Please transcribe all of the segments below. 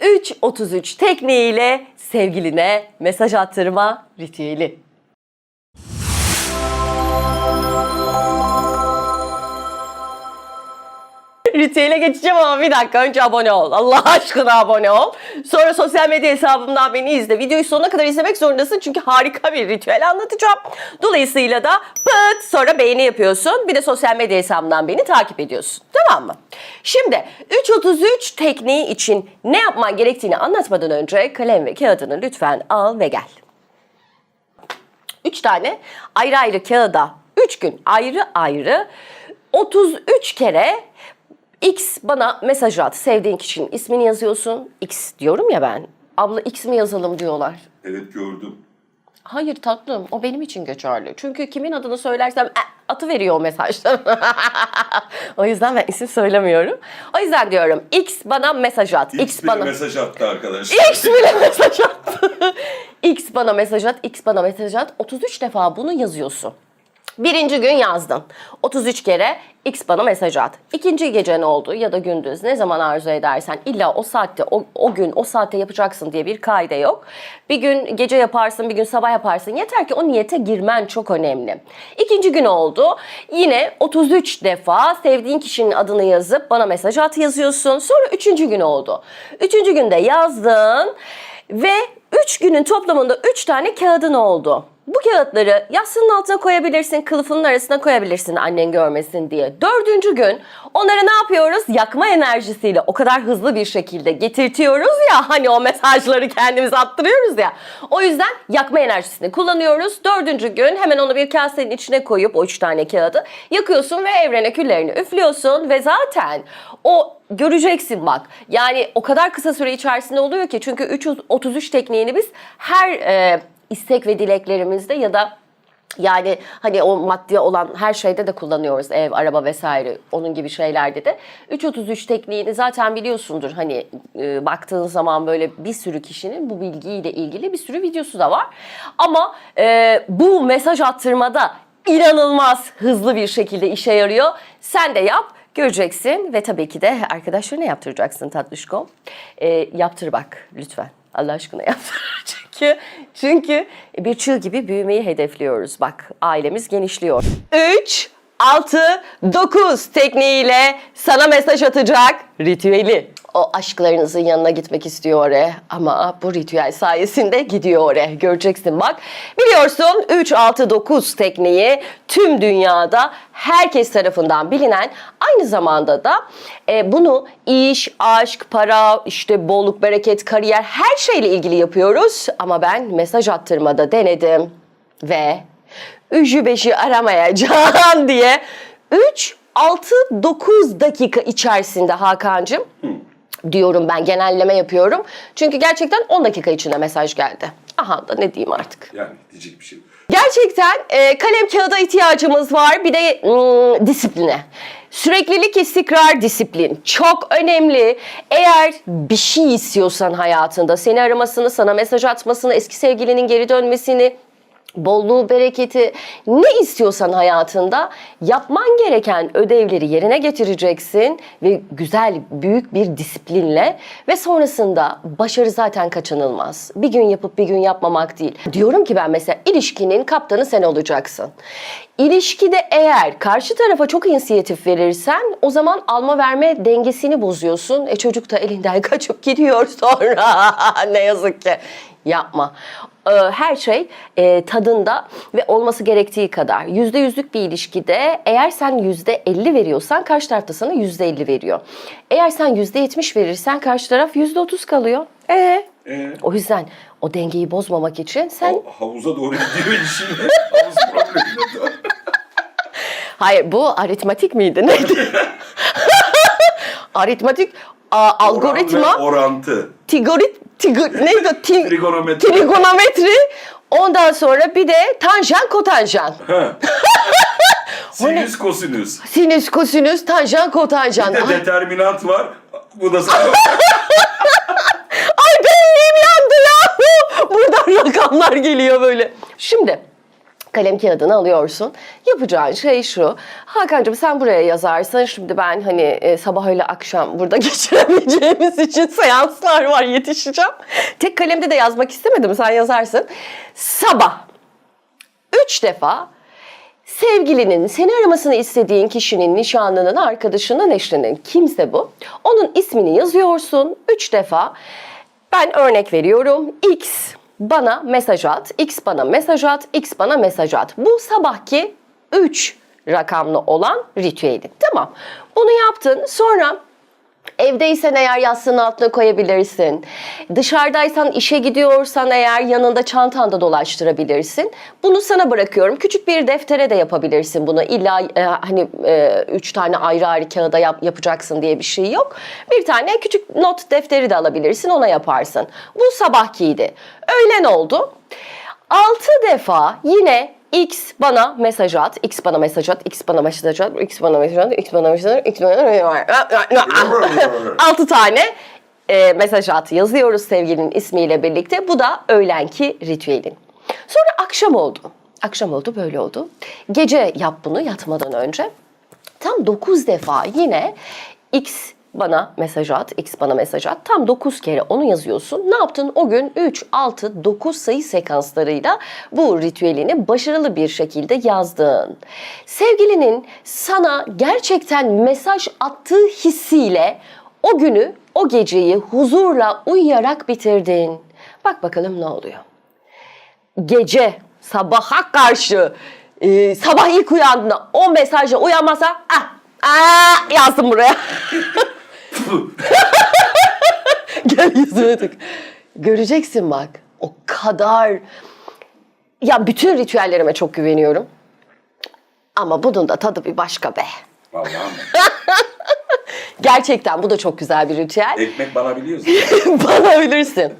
333 tekniğiyle sevgiline mesaj attırma ritüeli. Ritüele geçeceğim ama bir dakika önce abone ol. Allah aşkına abone ol. Sonra sosyal medya hesabımdan beni izle. Videoyu sonuna kadar izlemek zorundasın çünkü harika bir ritüel anlatacağım. Dolayısıyla da pıt sonra beğeni yapıyorsun. Bir de sosyal medya hesabımdan beni takip ediyorsun. Tamam mı? Şimdi 333 tekniği için ne yapman gerektiğini anlatmadan önce kalem ve kağıdını lütfen al ve gel. 3 tane ayrı ayrı kağıda 3 gün ayrı ayrı 33 kere X bana mesaj at. Sevdiğin kişinin ismini yazıyorsun. X diyorum ya ben. Abla X mi yazalım diyorlar. Evet gördüm. Hayır tatlım o benim için geçerli. Çünkü kimin adını söylersem e, atı veriyor o mesajdan. o yüzden ben isim söylemiyorum. O yüzden diyorum X bana mesaj at. X, X, bile bana mesaj attı arkadaşlar. X bile mesaj attı. X bana mesaj at, X bana mesaj at. 33 defa bunu yazıyorsun. Birinci gün yazdın. 33 kere X bana mesaj at. İkinci gece ne oldu ya da gündüz ne zaman arzu edersen illa o saatte o, o gün o saatte yapacaksın diye bir kaide yok. Bir gün gece yaparsın bir gün sabah yaparsın yeter ki o niyete girmen çok önemli. İkinci gün oldu. Yine 33 defa sevdiğin kişinin adını yazıp bana mesaj at yazıyorsun. Sonra üçüncü gün oldu. Üçüncü günde yazdın ve üç günün toplamında üç tane kağıdın oldu. Bu kağıtları yastığının altına koyabilirsin, kılıfının arasına koyabilirsin annen görmesin diye. Dördüncü gün onları ne yapıyoruz? Yakma enerjisiyle o kadar hızlı bir şekilde getirtiyoruz ya hani o mesajları kendimiz attırıyoruz ya. O yüzden yakma enerjisini kullanıyoruz. Dördüncü gün hemen onu bir kasenin içine koyup o üç tane kağıdı yakıyorsun ve evrene küllerini üflüyorsun ve zaten o göreceksin bak. Yani o kadar kısa süre içerisinde oluyor ki çünkü 333 tekniğini biz her e, istek ve dileklerimizde ya da yani hani o maddi olan her şeyde de kullanıyoruz. Ev, araba vesaire onun gibi şeylerde de. 333 tekniğini zaten biliyorsundur. Hani e, baktığın zaman böyle bir sürü kişinin bu bilgiyle ilgili bir sürü videosu da var. Ama e, bu mesaj attırmada inanılmaz hızlı bir şekilde işe yarıyor. Sen de yap. Göreceksin ve tabii ki de arkadaşlarına yaptıracaksın tatlışkom. E, yaptır bak lütfen. Allah aşkına yaptır. Çünkü, çünkü bir çığ gibi büyümeyi hedefliyoruz. Bak ailemiz genişliyor. 3, 6, 9 tekniğiyle sana mesaj atacak ritüeli. O aşklarınızın yanına gitmek istiyor oraya ama bu ritüel sayesinde gidiyor oraya. Göreceksin bak. Biliyorsun 3, 6, 9 tekniği tüm dünyada herkes tarafından bilinen aynı zamanda da e, bunu iş, aşk, para, işte bolluk, bereket, kariyer her şeyle ilgili yapıyoruz. Ama ben mesaj attırmada denedim ve üçü beşi aramayacağım diye 3, 6, 9 dakika içerisinde Hakan'cığım diyorum ben genelleme yapıyorum. Çünkü gerçekten 10 dakika içinde mesaj geldi. Aha da ne diyeyim artık. Yani diyecek bir şey yok. Gerçekten e, kalem kağıda ihtiyacımız var. Bir de mm, disipline. Süreklilik, istikrar, disiplin çok önemli. Eğer bir şey istiyorsan hayatında seni aramasını, sana mesaj atmasını, eski sevgilinin geri dönmesini, bolluğu, bereketi ne istiyorsan hayatında yapman gereken ödevleri yerine getireceksin ve güzel, büyük bir disiplinle ve sonrasında başarı zaten kaçınılmaz. Bir gün yapıp bir gün yapmamak değil. Diyorum ki ben mesela ilişkinin kaptanı sen olacaksın. İlişkide eğer karşı tarafa çok inisiyatif verirsen o zaman alma verme dengesini bozuyorsun. E çocuk da elinden kaçıp gidiyor sonra. ne yazık ki. Yapma. Ee, Her şey e, tadında ve olması gerektiği kadar. Yüzde yüzlük bir ilişkide eğer sen yüzde elli veriyorsan karşı taraf da sana yüzde elli veriyor. Eğer sen yüzde yetmiş verirsen karşı taraf yüzde otuz kalıyor. Ee, Ee, o yüzden o dengeyi bozmamak için sen hav- havuza doğru gidiyor işin. Havuz. Hayır bu aritmatik miydi neydi? aritmatik a, algoritma Oran ve orantı. tigorit tigor, neydi o? Ti- Trigonometri. trigonometri ondan sonra bir de tanjant kotanjant. Sinüs kosinüs. Sinüs kosinüs tanjant kotanjant. Bir de Ay, determinant var. Bu da sana ay beynim yandı ya. Buradan rakamlar geliyor böyle. Şimdi kalem kağıdını alıyorsun. Yapacağın şey şu. Hakan'cığım sen buraya yazarsın. Şimdi ben hani e, sabah öyle akşam burada geçiremeyeceğimiz için seanslar var yetişeceğim. Tek kalemde de yazmak istemedim. Sen yazarsın. Sabah üç defa sevgilinin, seni aramasını istediğin kişinin, nişanlının, arkadaşının, eşinin kimse bu. Onun ismini yazıyorsun üç defa. Ben örnek veriyorum. X bana mesaj at, X bana mesaj at, X bana mesaj at. Bu sabahki 3 rakamlı olan ritüelin. Tamam. Bunu yaptın. Sonra Evdeysen eğer yastığın altına koyabilirsin. Dışarıdaysan işe gidiyorsan eğer yanında çantanda dolaştırabilirsin. Bunu sana bırakıyorum. Küçük bir deftere de yapabilirsin bunu. İlla e, hani e, üç tane ayrı ayrı kağıda yap- yapacaksın diye bir şey yok. Bir tane küçük not defteri de alabilirsin ona yaparsın. Bu sabahkiydi. Öğlen oldu. Altı defa yine X bana mesaj at, X bana mesaj at, X bana mesaj at, X bana mesaj at, X bana mesaj at, X bana mesaj at. Altı tane e, mesaj at yazıyoruz sevgilinin ismiyle birlikte. Bu da öğlenki ritüelin. Sonra akşam oldu. Akşam oldu böyle oldu. Gece yap bunu yatmadan önce. Tam 9 defa yine X bana mesaj at, X bana mesaj at. Tam 9 kere onu yazıyorsun. Ne yaptın? O gün 3, 6, 9 sayı sekanslarıyla bu ritüelini başarılı bir şekilde yazdın. Sevgilinin sana gerçekten mesaj attığı hissiyle o günü, o geceyi huzurla uyuyarak bitirdin. Bak bakalım ne oluyor gece sabaha karşı e, sabah ilk uyandığında o mesajla uyanmazsa ah, ah yazdım buraya. Gel yüzüme tık. Göreceksin bak o kadar ya bütün ritüellerime çok güveniyorum. Ama bunun da tadı bir başka be. Vallahi mi? Gerçekten bu da çok güzel bir ritüel. Ekmek bana biliyorsun. Bana bilirsin.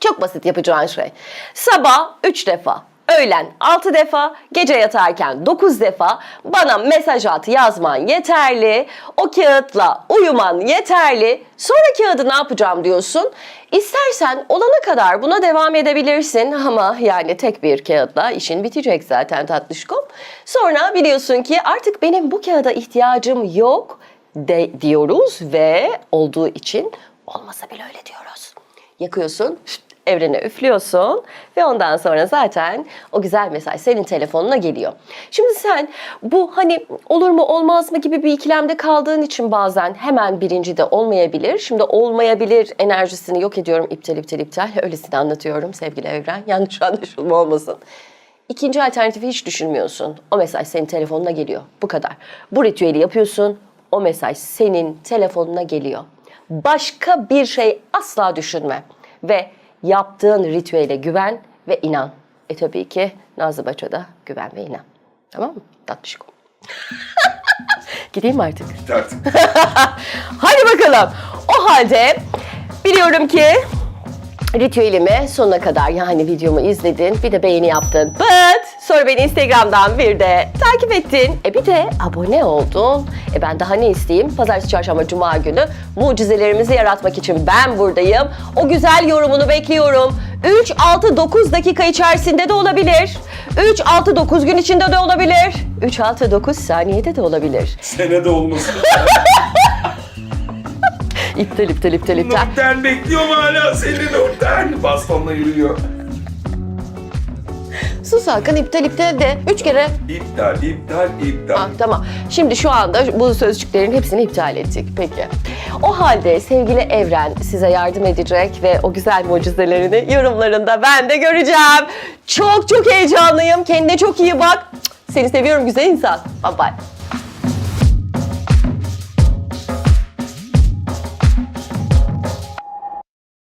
Çok basit yapacağın şey. Sabah 3 defa, öğlen 6 defa, gece yatarken 9 defa bana mesaj at yazman yeterli. O kağıtla uyuman yeterli. Sonra kağıdı ne yapacağım diyorsun. İstersen olana kadar buna devam edebilirsin ama yani tek bir kağıtla işin bitecek zaten tatlışkom. Sonra biliyorsun ki artık benim bu kağıda ihtiyacım yok de diyoruz ve olduğu için olmasa bile öyle diyoruz. Yakıyorsun, evrene üflüyorsun ve ondan sonra zaten o güzel mesaj senin telefonuna geliyor. Şimdi sen bu hani olur mu olmaz mı gibi bir ikilemde kaldığın için bazen hemen birinci de olmayabilir. Şimdi olmayabilir enerjisini yok ediyorum iptal iptal iptal öylesine anlatıyorum sevgili evren yanlış anlaşılma olmasın. İkinci alternatifi hiç düşünmüyorsun. O mesaj senin telefonuna geliyor. Bu kadar. Bu ritüeli yapıyorsun. O mesaj senin telefonuna geliyor. Başka bir şey asla düşünme. Ve yaptığın ritüele güven ve inan. E tabii ki Nazlı Baç'a da güven ve inan. Tamam mı? Tatlışkom. Gideyim mi artık? Artık. Hadi bakalım. O halde biliyorum ki ritüelimi sonuna kadar yani videomu izledin. Bir de beğeni yaptın. But sonra beni Instagram'dan bir de takip ettin. E bir de abone oldun. E ben daha ne isteyeyim? Pazartesi, çarşamba, cuma günü mucizelerimizi yaratmak için ben buradayım. O güzel yorumunu bekliyorum. 3, 6, 9 dakika içerisinde de olabilir. 3, 6, 9 gün içinde de olabilir. 3, 6, 9 saniyede de olabilir. Senede olmasın. İptal, iptal, iptal, iptal. Nurten bekliyorum hala seni Nurten. Bastonla yürüyor. Sus Hakan iptal iptal de. Üç kere. İptal, iptal, iptal. Ah, tamam. Şimdi şu anda bu sözcüklerin hepsini iptal ettik. Peki. O halde sevgili Evren size yardım edecek ve o güzel mucizelerini yorumlarında ben de göreceğim. Çok çok heyecanlıyım. Kendine çok iyi bak. Seni seviyorum güzel insan. Bye bye.